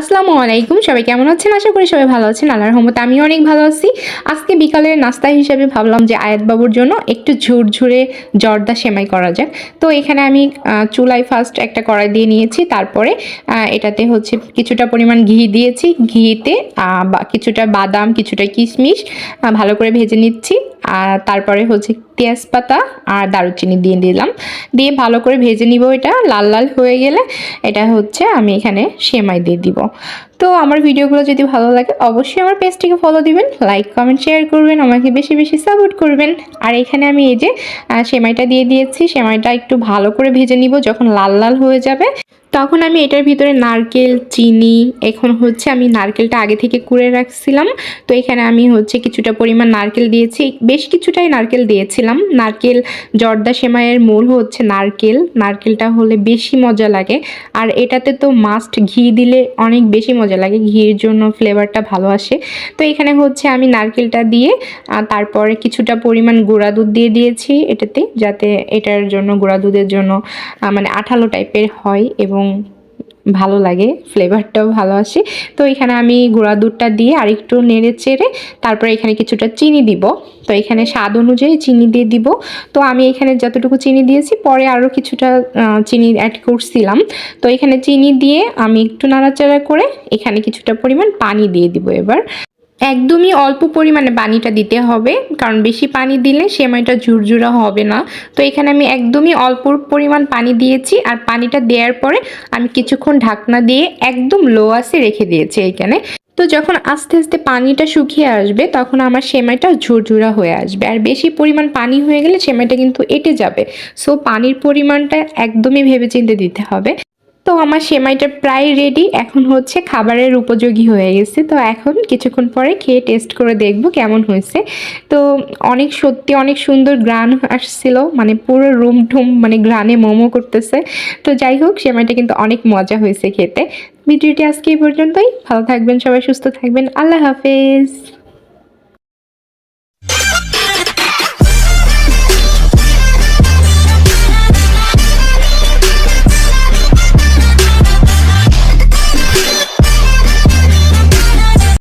আসসালামু আলাইকুম, সবাই কেমন আছেন? আশা করি সবাই ভালো আছেন, আল্লাহর রহমতে আমিও অনেক ভালো আছি। আজকে বিকালের নাস্তা হিসেবে ভাবলাম যে আয়াত বাবুর জন্য একটু ঝুরঝুরে জর্দা সেমাই করা যাক। তো এখানে আমি চুলায় ফার্স্ট একটা কড়াই দিয়ে নিয়েছি, তারপরে এটাতে হচ্ছে কিছুটা পরিমাণ ঘি দিয়েছি। ঘিতে কিছুটা বাদাম, কিছুটা কিশমিশ ভালো করে ভেজে নিচ্ছি। আর তারপরে হচ্ছে তেজপাতা আর দারুচিনি দিয়ে দিলাম। দিয়ে ভালো করে ভেজে নিব এটা, লাল লাল হয়ে গেলে এটা হচ্ছে আমি এখানে সেমাই দিয়ে দিব। তো আমার ভিডিওগুলো যদি ভালো লাগে অবশ্যই আমার পেজটিকে ফলো দিবেন লাইক কমেন্ট শেয়ার করবেন, আমাকে বেশি বেশি সাপোর্ট করবেন। আর এখানে আমি এই যে সেমাইটা দিয়ে দিয়েছি, সেমাইটা একটু ভালো করে ভেজে নিব যখন লাল লাল হয়ে যাবে। তখন আমি এটার ভিতরে নারকেল, চিনি, এখন হচ্ছে আমি নারকেলটা আগে থেকে কুড়ে রাখছিলাম। তো এখানে আমি হচ্ছে কিছুটা পরিমাণ নারকেল দিয়েছি। বেশ কিছুটাই নারকেল দিয়েছিলাম। নারকেল, জর্দা সেমাইয়ের মূল হচ্ছে নারকেল। নারকেলটা হলে বেশি মজা লাগে। আর এটাতে তো মাস্ট ঘি দিলে অনেক বেশি মজা লাগে। ঘির জন্য ফ্লেভারটা ভালো আসে। তো এখানে হচ্ছে আমি নারকেলটা দিয়ে তারপরে কিছুটা পরিমাণ গুঁড়া দুধ দিয়ে দিয়েছি এটাতে, যাতে এটার জন্য, গুঁড়া দুধের জন্য মানে আঠালো টাইপের হয় এবং ভালো লাগে ফ্লেভারটাও ভালো আসে। তো এখানে আমি গুঁড়া দুধটা দিয়ে আরেকটু নেড়ে চেড়ে তারপরে এখানে কিছুটা চিনি দিব। তো এখানে স্বাদ অনুযায়ী চিনি দিয়ে দিব। তো আমি এখানে যতটুকু চিনি দিয়েছি, পরে আরও কিছুটা চিনি অ্যাড করছিলাম। তো এখানে চিনি দিয়ে আমি একটু নাড়াচাড়া করে এখানে কিছুটা পরিমাণ পানি দিয়ে দিব এবার। একদমই অল্প পরিমাণে পানিটা দিতে হবে, কারণ বেশি পানি দিলে সেমাইটা ঝুরঝুরা হবে না। তো এখানে আমি একদমই অল্প পরিমাণ পানি দিয়েছি, আর পানিটা দেওয়ার পরে আমি কিছুক্ষণ ঢাকনা দিয়ে একদম লো আসে রেখে দিয়েছি এখানে। তো যখন আস্তে আস্তে পানিটা শুকিয়ে আসবে, তখন আমার সেমাইটা ঝুরঝুরা হয়ে আসবে। আর বেশি পরিমাণ পানি হয়ে গেলে সেমাইটা কিন্তু এঁটে যাবে। সো পানির পরিমাণটা একদমই ভেবেচিন্তে দিতে হবে। তো আমার সেমাইটা প্রায় রেডি এখন হচ্ছে খাবারের উপযোগী হয়ে গেছে। তো এখন কিছুক্ষণ পরে খেয়ে টেস্ট করে দেখব কেমন হয়েছে। তো অনেক সত্যি অনেক সুন্দর গ্রান আসছিল মানে পুরো রুম ঠুম মানে গ্রানে মোমো করতেছে। তো যাই হোক, সেমাইটা কিন্তু অনেক মজা হয়েছে খেতে। ভিডিওটি আজকে এই পর্যন্তই। ভালো থাকবেন, সবাই সুস্থ থাকবেন। আল্লাহ হাফেজ।